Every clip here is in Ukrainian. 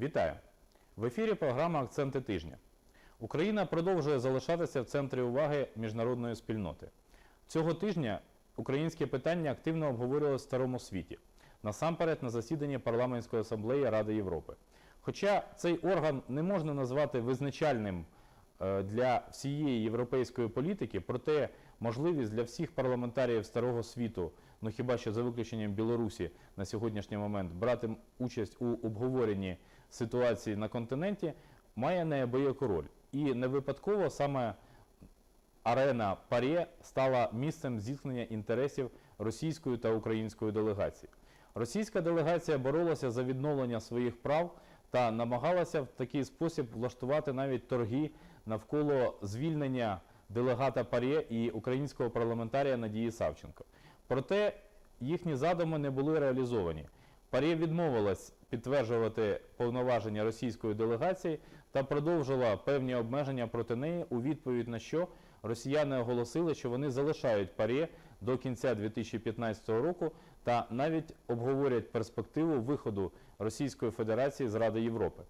Вітаю! В ефірі програма Акценти тижня. Україна продовжує залишатися в центрі уваги міжнародної спільноти. Цього тижня українське питання активно обговорювалося в старому світі, насамперед на засіданні парламентської асамблеї Ради Європи. Хоча цей орган не можна назвати визначальним для всієї європейської політики, проте можливість для всіх парламентаріїв старого світу, ну хіба що за виключенням Білорусі на сьогоднішній момент, брати участь у обговоренні ситуації на континенті, має неабияку роль. І не випадково саме арена Паре стала місцем зіткнення інтересів російської та української делегацій. Російська делегація боролася за відновлення своїх прав та намагалася в такий спосіб влаштувати навіть торги навколо звільнення делегата Паре і українського парламентарія Надії Савченко. Проте їхні задуми не були реалізовані. Паре відмовилась підтверджувати повноваження російської делегації та продовжила певні обмеження проти неї, у відповідь на що росіяни оголосили, що вони залишають паре до кінця 2015 року та навіть обговорять перспективу виходу Російської Федерації з Ради Європи.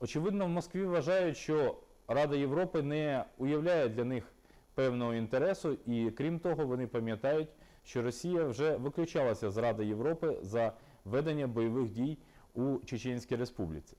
Очевидно, в Москві вважають, що Рада Європи не уявляє для них певного інтересу, і крім того, вони пам'ятають, що Росія вже виключалася з Ради Європи за ведення бойових дій у Чеченській Республіці.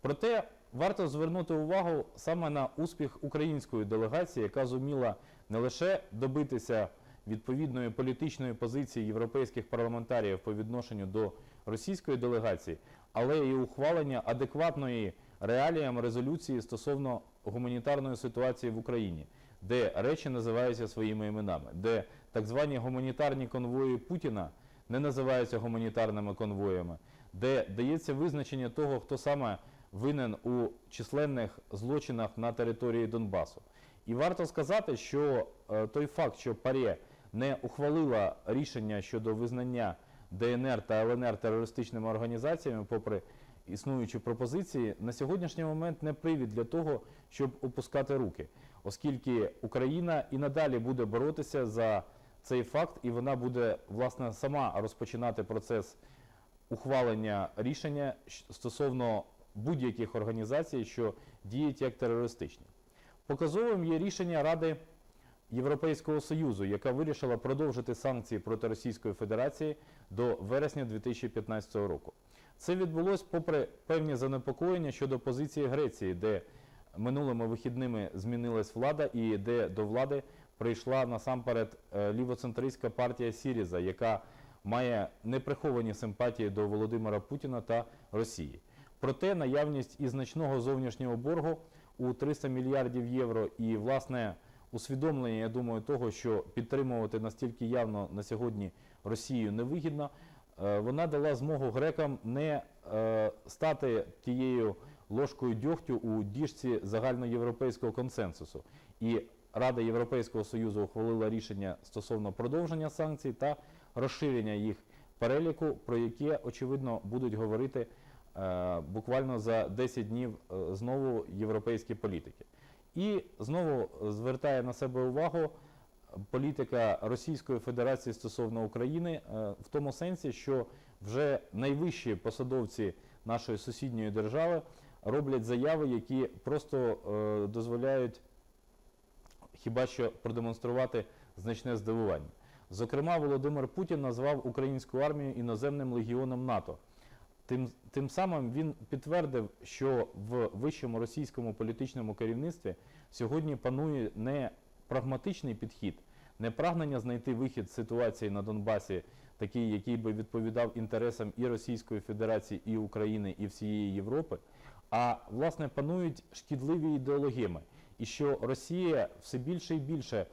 Проте варто звернути увагу саме на успіх української делегації, яка зуміла не лише добитися відповідної політичної позиції європейських парламентаріїв по відношенню до російської делегації, але і ухвалення адекватної реаліям резолюції стосовно гуманітарної ситуації в Україні, де речі називаються своїми іменами, де так звані гуманітарні конвої Путіна не називаються гуманітарними конвоями, де дається визначення того, хто саме винен у численних злочинах на території Донбасу. І варто сказати, що е, той факт, що ПАРЄ не ухвалила рішення щодо визнання ДНР та ЛНР терористичними організаціями, попри існуючі пропозиції, на сьогоднішній момент не привід для того, щоб опускати руки, оскільки Україна і надалі буде боротися за цей факт, і вона буде власне сама розпочинати процес ухвалення рішення стосовно будь-яких організацій, що діють як терористичні. Показовим є рішення Ради Європейського Союзу, яка вирішила продовжити санкції проти Російської Федерації до вересня 2015 року. Це відбулось попри певні занепокоєння щодо позиції Греції, де минулими вихідними змінилась влада і де до влади прийшла насамперед е, лівоцентристська партія Сіріза, яка має неприховані симпатії до Володимира Путіна та Росії. Проте наявність і значного зовнішнього боргу у 300 мільярдів євро і власне усвідомлення, я думаю, того, що підтримувати настільки явно на сьогодні Росію невигідно, е, вона дала змогу грекам не е, стати тією ложкою дьогтю у діжці загальноєвропейського консенсусу. І Рада Європейського Союзу ухвалила рішення стосовно продовження санкцій та розширення їх переліку, про яке, очевидно, будуть говорити буквально за 10 днів е, знову європейські політики. І знову звертає на себе увагу політика Російської Федерації стосовно України е, в тому сенсі, що вже найвищі посадовці нашої сусідньої держави роблять заяви, які просто е, дозволяють хіба що продемонструвати значне здивування. Зокрема, Володимир Путін назвав українську армію іноземним легіоном НАТО. Тим, тим самим він підтвердив, що в вищому російському політичному керівництві сьогодні панує не прагматичний підхід, не прагнення знайти вихід ситуації на Донбасі, такий, який би відповідав інтересам і Російської Федерації, і України, і всієї Європи, а власне панують шкідливі ідеологеми, і що Росія все більше і більше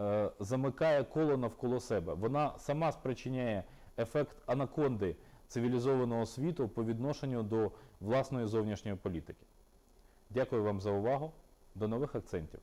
е, замикає коло навколо себе. Вона сама спричиняє ефект анаконди цивілізованого світу по відношенню до власної зовнішньої політики. Дякую вам за увагу. До нових акцентів.